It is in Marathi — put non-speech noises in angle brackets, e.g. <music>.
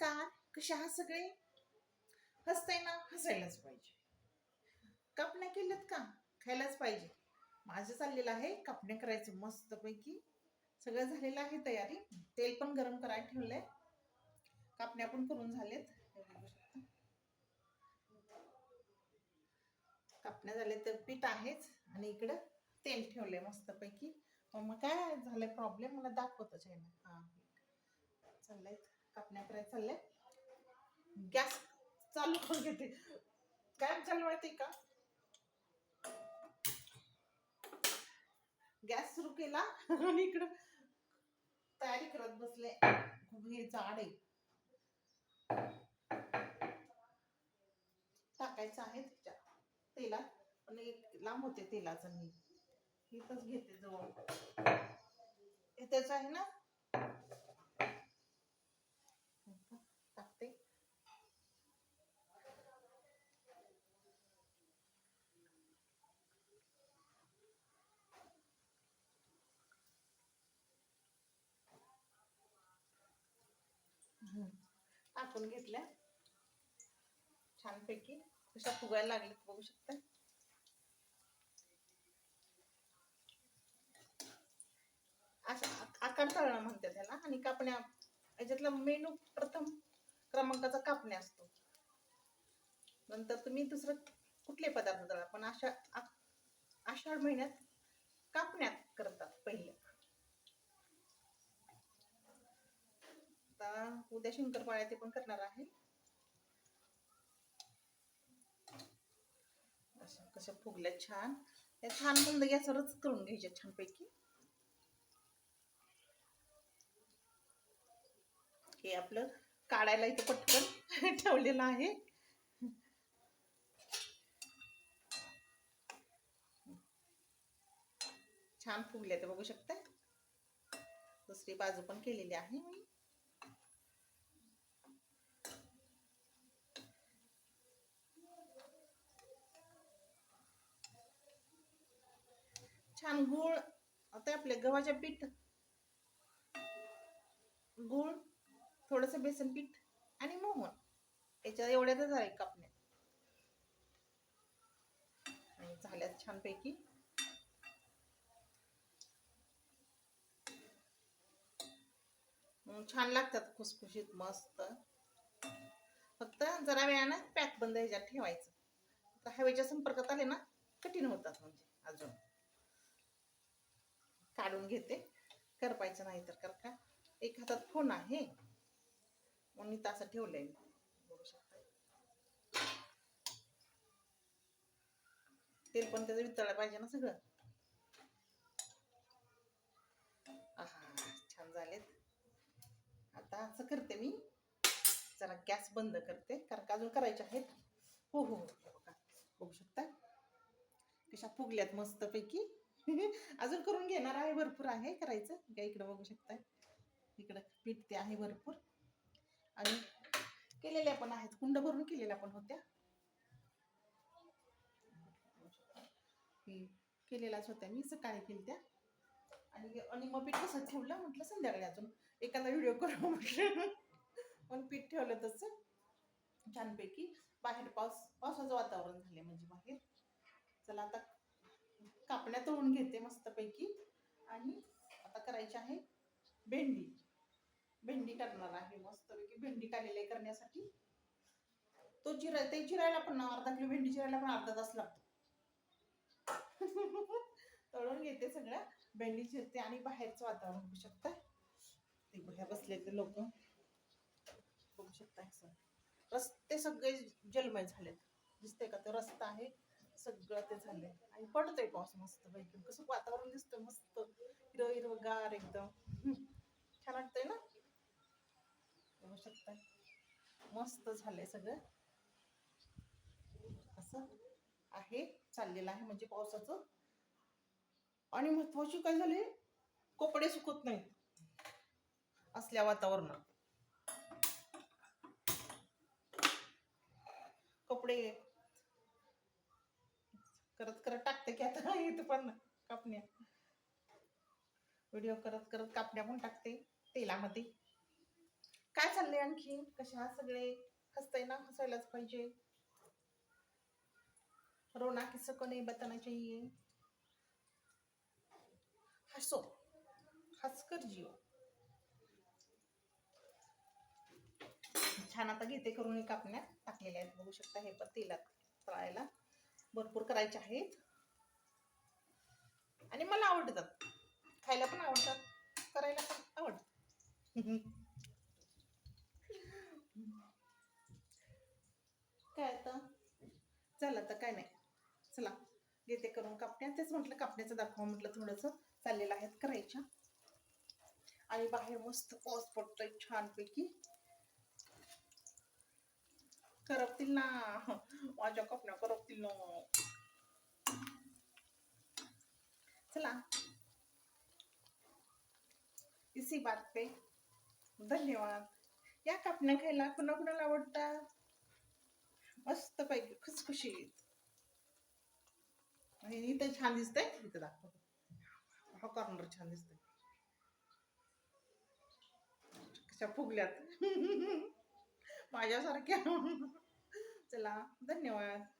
नमस्कार. कसे आहात सगळे? हसताय ना? हसायलाच पाहिजे. कापण्या केल्यात का? खायलाच पाहिजे. माझं चाललेलं आहे. कापण्या करायचं मस्तपैकी. सगळं झालेलं आहे तयारी. तेल पण गरम करायला ठेवलंय. कापण्या पण करून झालेत. कापण्या झाले तर पीठ आहेच. आणि इकडं तेल ठेवलंय मस्तपैकी. मग काय झालंय प्रॉब्लेम मला दाखवतच आहे ना. हा. चाललंय. कापण्या करायला चाललंय. गॅस चालू करून घेते. काय चालू माहिती का? गॅस सुरू केला <laughs> आणि इकडं तयारी करत बसले. खूप हे जाड आहे. टाकायचं आहे त्याच्या तेलात. पण एक लांब होते तेलाचं मी. इथंच घेते जवळ. हे त्याचं आहे ना टाकते हम्म. टाकून घेतल्या. छानपैकी. कशा फुगायला लागलेत बघू शकता. आकार तळणं म्हणते त्याला आणि कापण्या याच्यातला मेनू प्रथम क्रमांकाचा कापण्या असतो. नंतर तुम्ही दुसरं कुठले पदार्थ तळा. पण अशा आषाढ महिन्यात कापण्यात करतात पहिले. आता उद्या शंकरपाळ्या ते पण करणार आहे. अशा कशा फुगल्या छान. त्या छान बंद गॅसवरच करून घ्यायच्या छानपैकी. हे आपलं काढायला इथं पटकन <laughs> ठेवलेलं आहे. छान फुगल्या ते बघू शकता दुसरी बाजू पण केलेली आहे मी. छान गुळ आता आपल्या गव्हाच्या पीठ. गुळ थोडस बेसन पीठ आणि मोहन. याच्या एवढ्यातच आहे कापण्यात आणि झाल्यात छानपैकी. छान लागतात खुसखुशीत मस्त. फक्त जरा वेळानं पॅक बंद ह्याच्यात ठेवायचं. हवेच्या संपर्कात आले ना कठीण होतात म्हणजे अजून. काढून घेते करपायचं नाही तर कर का एक हातात फोन आहे म्हणून मी तसं ठेवलंय मी. बघू शकता तेल पण त्याचं वितळलं पाहिजे ना सगळं छान झालेत आता असं करते मी जरा गॅस बंद करते कारण का अजून करायचे आहेत हो हो बघा बघू शकता कशा फुगल्यात मस्तपैकी <laughs> अजून करून घेणार आहे भरपूर आहे करायचं. काय इकडं बघू शकता इकडं पीठ ते आहे भरपूर. आणि केलेल्या पण आहेत. कुंड भरून केलेल्या पण होत्या. केलेल्याच होत्या. मी सकाळी केल्या आणि आणि मग पीठ कसं ठेवलं? म्हटलं संध्याकाळी अजून. एखादा व्हिडिओ करू म्हटलं. पण पीठ ठेवलं तसं. छानपैकी. बाहेर पाऊस पावसाचं वातावरण झाले म्हणजे बाहेर. चला आता कापण्या तळून घेते मस्तपैकी. आणि आता करायची आहे भेंडी. भेंडी करणार आहे मस्तपैकी. भेंडी काढलेली करण्यासाठी. तो चिरा ते चिरायला पण अर्धा किलो भेंडी चिरायला पण अर्धा तास लागतो. <laughs> तळून घेते सगळ्या भेंडी चिरते आणि बाहेरचं वातावरण बघू शकता. ते बाहेर बसलेले लोक बघू शकता असं. रस्ते सगळे जलमय झालेत. दिसते का? तो रस्ता आहे. सगळं ते झाले आणि पडतोय पाऊस मस्त पैकी. कसं वातावरण दिसतं मस्त. हिरव हिरवगार एकदम. छान वाटतंय ना? बघू शकताय. मस्त झालंय सगळं. असं आहे. चाललेलं आहे म्हणजे पावसाचं. आणि महत्वाची काय झाले? कपडे सुकत नाहीत. असल्या वातावरणात. कपडे करत करत टाकते की इथं पण कापण्या. व्हिडिओ करत करत कापण्या पण टाकते तेलामध्ये. काय चाललंय आणखी? कशा सगळे? हसताय ना? हसायलाच पाहिजे. रोना किस को नहीं बताना चाहिए? हसो. हसकर जिओ. छान आता घेते करून कापण्या टाकलेल्या आहेत. बघू शकता हे पण तेलात तळायला भरपूर करायचे आहेत. आणि मला आवडतात. खायला पण आवडतात करायला पण आवडतात. काय आता? झालं तर काय नाही. चला घेते करून कापण्या. तेच म्हटलं कापण्याचं दाखवा म्हटलं थोडंसं. चाललेलं आहेत करायच्या. आणि बाहेर मस्त पाऊस पडतोय छानपैकी. करपतील ना. माझ्या कपड्या करपतील ना. चला. इसी बात पे. धन्यवाद. या कापण्या खायला कुणा कुणाला आवडतात? मस्त पैकी खुसखुशीत. आणि इथं छान दिसतंय. इथं दाखव. हो, हा कॉर्नर छान दिसतंय. कशा फुगल्यात. <laughs> माझ्यासारख्या. चला धन्यवाद.